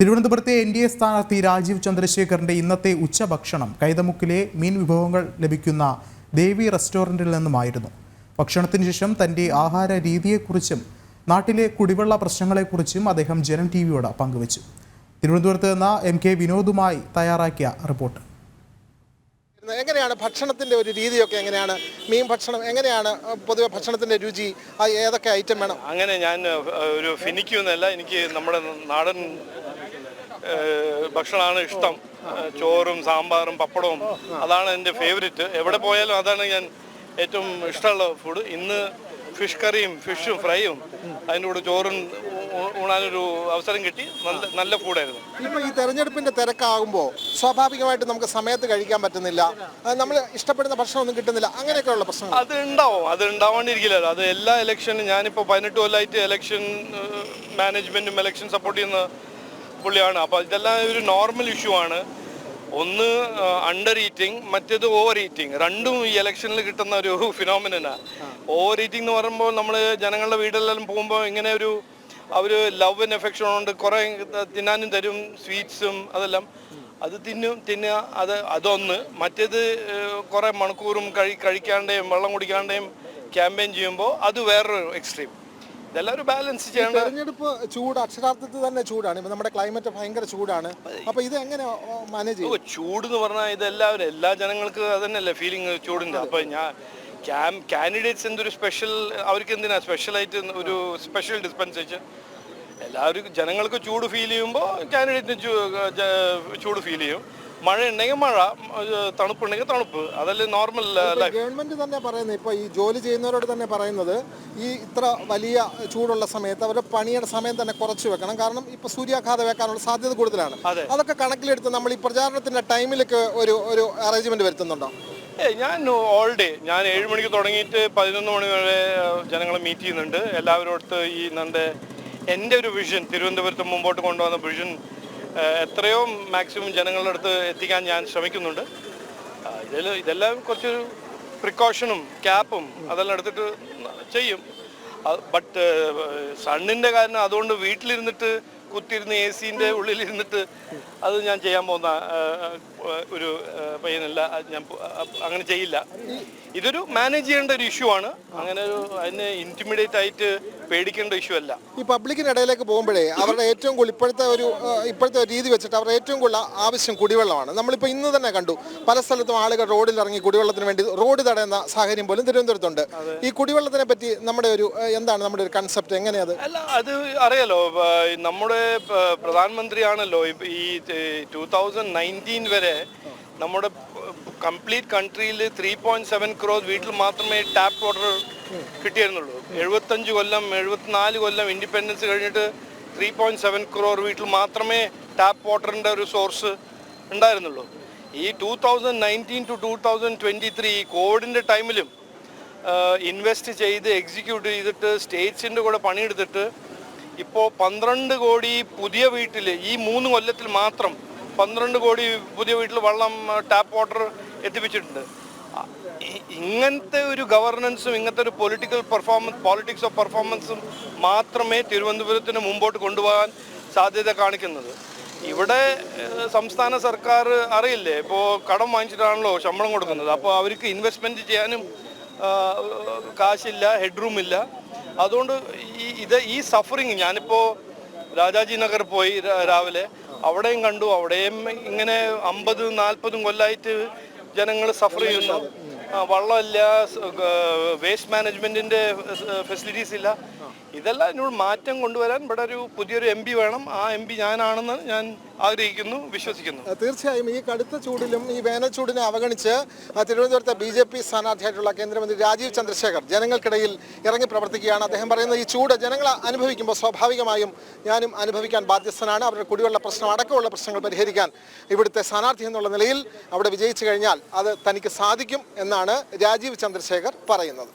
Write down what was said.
തിരുവനന്തപുരത്തെ N D A സ്ഥാനാർത്ഥി രാജീവ് ചന്ദ്രശേഖറിന്റെ ഇന്നത്തെ ഉച്ചഭക്ഷണം കൈതമുക്കിലെ മീൻ വിഭവങ്ങൾ ലഭിക്കുന്ന ദേവി റെസ്റ്റോറന്റിൽ നിന്നുമായിരുന്നു. ഭക്ഷണത്തിന് ശേഷം തന്റെ ആഹാര രീതിയെക്കുറിച്ചും നാട്ടിലെ കുടിവെള്ള പ്രശ്നങ്ങളെക്കുറിച്ചും അദ്ദേഹം ജനം ടി വിയോട് പങ്കുവച്ചു. തിരുവനന്തപുരത്ത് നിന്ന് എം കെ വിനോദുമായി തയ്യാറാക്കിയ റിപ്പോർട്ട്. എങ്ങനെയാണ് ഭക്ഷണത്തിന്റെ ഒരു രീതിയൊക്കെ എങ്ങനെയാണ്? മീൻ ഭക്ഷണം എങ്ങനെയാണ്? പൊതുവെ ഭക്ഷണത്തിന്റെ രുചി ഏതൊക്കെ ഐറ്റം വേണം? അങ്ങനെ ഞാൻ ഒരു ഫിനിക്കുന്നല്ല എനിക്ക് നമ്മുടെ നാടൻ ഭക്ഷണമാണ് ഇഷ്ടം. ചോറും സാമ്പാറും പപ്പടവും. അതാണ് എന്റെ ഫേവറേറ്റ്. എവിടെ പോയാലും അതാണ് ഞാൻ ഏറ്റവും ഇഷ്ടമുള്ള ഫുഡ് ഇന്ന് ഫിഷ് കറിയും ഫിഷും ഫ്രൈയും അതിന്റെ കൂടെ ചോറും ഊണാനൊരു അവസരം കിട്ടി. നല്ല നല്ല ഫുഡായിരുന്നു ഇപ്പോൾ ഈ തെരഞ്ഞെടുപ്പിന്റെ തിരക്കാകുമ്പോൾ സ്വാഭാവികമായിട്ട് നമുക്ക് സമയത്ത് കഴിക്കാൻ പറ്റുന്നില്ല. നമ്മൾ ഇഷ്ടപ്പെടുന്ന ഭക്ഷണമൊന്നും കിട്ടുന്നില്ല. അങ്ങനെയൊക്കെയുള്ള പ്രശ്നം അത് ഉണ്ടാവും. അത് ഉണ്ടാവാണ്ടിരിക്കില്ലല്ലോ. അത് എല്ലാ ഇലക്ഷനും ഞാനിപ്പോൾ പതിനെട്ട് കൊല്ലമായിട്ട് ഇലക്ഷൻ മാനേജ്മെന്റും ഇലക്ഷൻ സപ്പോർട്ട് ചെയ്യുന്ന പുള്ളിയാണ്. അപ്പോൾ ഇതെല്ലാം ഒരു നോർമൽ ഇഷ്യൂ ആണ്. ഒന്ന് അണ്ടർ ഈറ്റിംഗ് മറ്റേത് ഓവർ ഈറ്റിംഗ് രണ്ടും ഈ ഇലക്ഷനിൽ കിട്ടുന്ന ഒരു ഫിനോമിനാണ് ഓവർ ഈറ്റിംഗ് എന്ന് പറയുമ്പോൾ നമ്മൾ ജനങ്ങളുടെ വീടുകളിലും പോകുമ്പോൾ ഇങ്ങനെ ഒരു അവർ ലവ് ആൻഡ് എഫെക്ഷൻ കൊണ്ട് കുറേ തിന്നാനും തരും സ്വീറ്റ്സും അതെല്ലാം. അത് തിന്നും തിന്നുക അത് അതൊന്ന്. മറ്റേത് കുറേ മണിക്കൂറും കഴി കഴിക്കാണ്ടേയും വെള്ളം കുടിക്കാണ്ടേയും ക്യാമ്പയിൻ ചെയ്യുമ്പോൾ അത് വേറൊരു എക്സ്ട്രീം ഇതെല്ലാം ഒരു ബാലൻസ് ചെയ്യേണ്ട തെരഞ്ഞെടുപ്പ് ചൂട് അക്ഷരാർത്ഥത്തിൽ തന്നെ ചൂടാണ്. ഇപ്പൊ നമ്മുടെ ക്ലൈമറ്റ് ഭയങ്കര ചൂടാണ്. അപ്പൊ ഇത് എങ്ങനെ മാനേജ് ചെയ്യും? ചൂട് എന്ന് പറഞ്ഞാൽ ഇതെല്ലാവരും എല്ലാ ജനങ്ങൾക്ക് അതന്നെയല്ലേ തന്നെയല്ലേ ഫീലിംഗ് ചൂടിന്റെ അപ്പൊ ഞാൻ ക്യാം കാൻഡിഡേറ്റ്സ് എന്തൊരു സ്പെഷ്യൽ അവർക്ക് എന്തിനാ സ്പെഷ്യലായിട്ട് ഒരു സ്പെഷ്യൽ ഡിസ്പെൻസേഷൻ എല്ലാവരും ജനങ്ങൾക്ക് ചൂട് ഫീൽ ചെയ്യുമ്പോൾ കാൻഡിഡേറ്റിന് ചൂട് ഫീൽ ചെയ്യും. മഴ ഉണ്ടെങ്കിൽ മഴ തണുപ്പുണ്ടെങ്കിൽ തണുപ്പ്. അതല്ലേ നോർമൽ ഗവൺമെന്റ് തന്നെ പറയുന്നത് ഇപ്പൊ ഈ ജോലി ചെയ്യുന്നവരോട് തന്നെ പറയുന്നത് ഈ ഇത്ര വലിയ ചൂടുള്ള സമയത്ത് അവരുടെ പണിയുടെ സമയം തന്നെ കുറച്ച് വെക്കണം. കാരണം ഇപ്പൊ സൂര്യാഘാതം വെക്കാനുള്ള സാധ്യത കൂടുതലാണ്. അതൊക്കെ കണക്കിലെടുത്ത് നമ്മൾ ഈ പ്രചാരണത്തിന്റെ ടൈമിലൊക്കെ ഒരു ഒരു അറേഞ്ച്മെന്റ് വരുത്തുന്നുണ്ടോ? ഏ ഞാൻ ഓൾ ഡേ ഞാൻ ഏഴ് മണിക്ക് തുടങ്ങിയിട്ട് പതിനൊന്ന് മണി വരെ ജനങ്ങളെ മീറ്റ് ചെയ്യുന്നുണ്ട്. എല്ലാവരും അടുത്ത് ഈ നമ്മുടെ എന്റെ ഒരു വിഷൻ തിരുവനന്തപുരത്ത് മുമ്പോട്ട് കൊണ്ടുവന്ന വിഷൻ എത്രയോ മാക്സിമം ജനങ്ങളുടെ അടുത്ത് എത്തിക്കാൻ ഞാൻ ശ്രമിക്കുന്നുണ്ട്. ഇതിൽ ഇതെല്ലാം കുറച്ചൊരു പ്രിക്കോഷനും ക്യാപ്പും അതെല്ലാം എടുത്തിട്ട് ചെയ്യും. ബട്ട് സണ്ണിന്റെ കാരണം അതുകൊണ്ട് വീട്ടിലിരുന്നിട്ട് കുത്തിയിരുന്ന് എ സിന്റെ ഉള്ളിലിരുന്നിട്ട് അത് ഞാൻ ചെയ്യാൻ പോകുന്ന ഒരു പയ്യനല്ല ഞാൻ അങ്ങനെ ചെയ്യില്ല. ഇതൊരു മാനേജ് ചെയ്യേണ്ട ഒരു ഇഷ്യൂ ആണ്. അങ്ങനെ ഒരു അതിനെ ഇന്റിമിഡേറ്റ് ആയിട്ട് പേടിക്കേണ്ട ഇഷ്യൂ അല്ല. ഈ പബ്ലിക്കിന് ഇടയിലേക്ക് പോകുമ്പോഴേ അവരുടെ ഏറ്റവും കൂടുതൽ ഇപ്പോഴത്തെ ഒരു ഇപ്പോഴത്തെ ഒരു രീതി വെച്ചിട്ട് അവരുടെ ഏറ്റവും കൂടുതൽ ആവശ്യം കുടിവെള്ളമാണ്. നമ്മളിപ്പോൾ ഇന്ന് തന്നെ കണ്ടു പല സ്ഥലത്തും ആളുകൾ റോഡിൽ ഇറങ്ങി കുടിവെള്ളത്തിന് വേണ്ടി റോഡ് തടയുന്ന സാഹചര്യം പോലും തിരുവനന്തപുരത്തുണ്ട്. ഈ കുടിവെള്ളത്തിനെ പറ്റി നമ്മുടെ ഒരു എന്താണ് നമ്മുടെ ഒരു കൺസെപ്റ്റ് എങ്ങനെയത്? അല്ല അത് അറിയാലോ നമ്മുടെ പ്രധാനമന്ത്രിയാണല്ലോ ഈ ടൂ തൗസൻഡ് നയന്റീൻ വരെ നമ്മുടെ കംപ്ലീറ്റ് കൺട്രിയിൽ ത്രീ പോയിന്റ് സെവൻ ക്രോസ് വീട്ടിൽ മാത്രമേ ടാപ്പ് വാട്ടർ കിട്ടിയിരുന്നുള്ളൂ. എഴുപത്തഞ്ച് കൊല്ലം എഴുപത്തിനാല് കൊല്ലം ഇൻഡിപെൻഡൻസ് കഴിഞ്ഞിട്ട് ത്രീ പോയിന്റ് സെവൻ ക്രോർ വീട്ടിൽ മാത്രമേ ടാപ്പ് വാട്ടറിന്റെ ഒരു സോഴ്സ് ഉണ്ടായിരുന്നുള്ളൂ. ഈ two thousand nineteen to two thousand twenty three ഈ കോവിഡിന്റെ ടൈമിലും ഇൻവെസ്റ്റ് ചെയ്ത് എക്സിക്യൂട്ട് ചെയ്തിട്ട് സ്റ്റേറ്റ്സിന്റെ കൂടെ പണിയെടുത്തിട്ട് ഇപ്പോൾ പന്ത്രണ്ട് കോടി പുതിയ വീട്ടിൽ ഈ മൂന്ന് കൊല്ലത്തിൽ മാത്രം പന്ത്രണ്ട് കോടി പുതിയ വീട്ടിൽ വെള്ളം ടാപ്പ് വാട്ടർ എത്തിപ്പിച്ചിട്ടുണ്ട്. ഇങ്ങനത്തെ ഒരു ഗവർണൻസും ഇങ്ങനത്തെ ഒരു പൊളിറ്റിക്കൽ പെർഫോമൻസ് പോളിറ്റിക്സ് ഓഫ് പെർഫോമൻസും മാത്രമേ തിരുവനന്തപുരത്തിന് മുമ്പോട്ട് കൊണ്ടുപോകാൻ സാധ്യത കാണിക്കുന്നത്. ഇവിടെ സംസ്ഥാന സർക്കാർ അറിയില്ലേ? ഇപ്പോൾ കടം വാങ്ങിച്ചിട്ടാണല്ലോ ശമ്പളം കൊടുക്കുന്നത്. അപ്പോൾ അവർക്ക് ഇൻവെസ്റ്റ്മെന്റ് ചെയ്യാനും കാശില്ല ഹെഡ്റൂം ഇല്ല അതുകൊണ്ട് ഈ ഇത് ഈ സഫറിങ് ഞാനിപ്പോൾ രാജാജി നഗർ പോയി രാവിലെ അവിടെയും കണ്ടു. അവിടെയും ഇങ്ങനെ അമ്പതും നാൽപ്പതും കൊല്ലമായിട്ട് ജനങ്ങൾ സഫർ ചെയ്യുന്നു. വെള്ളമില്ല വേസ്റ്റ് മാനേജ്മെന്റിന്റെ ഫെസിലിറ്റീസ് ഇല്ല. ഇതെല്ലാം ഇതിനോട് മാറ്റം കൊണ്ടുവരാൻ ഇവിടെ ഒരു പുതിയൊരു എം പി വേണം. ആ എം പി ഞാനാണെന്ന് ഞാൻ ആഗ്രഹിക്കുന്നു വിശ്വസിക്കുന്നു. തീർച്ചയായും ഈ കടുത്ത ചൂടിലും ഈ വേനൽച്ചൂടിനെ അവഗണിച്ച് തിരുവനന്തപുരത്തെ ബി ജെ പി സ്ഥാനാർത്ഥിയായിട്ടുള്ള കേന്ദ്രമന്ത്രി രാജീവ് ചന്ദ്രശേഖർ ജനങ്ങൾക്കിടയിൽ ഇറങ്ങി പ്രവർത്തിക്കുകയാണ്. അദ്ദേഹം പറയുന്നത് ഈ ചൂട് ജനങ്ങൾ അനുഭവിക്കുമ്പോൾ സ്വാഭാവികമായും ഞാനും അനുഭവിക്കാൻ ബാധ്യസ്ഥനാണ്. അവരുടെ കുടിവെള്ള പ്രശ്നം അടക്കമുള്ള പ്രശ്നങ്ങൾ പരിഹരിക്കാൻ ഇവിടുത്തെ സ്ഥാനാർത്ഥി എന്നുള്ള നിലയിൽ അവിടെ വിജയിച്ചു കഴിഞ്ഞാൽ അത് തനിക്ക് സാധിക്കും എന്നാണ് രാജീവ് ചന്ദ്രശേഖർ പറയുന്നത്.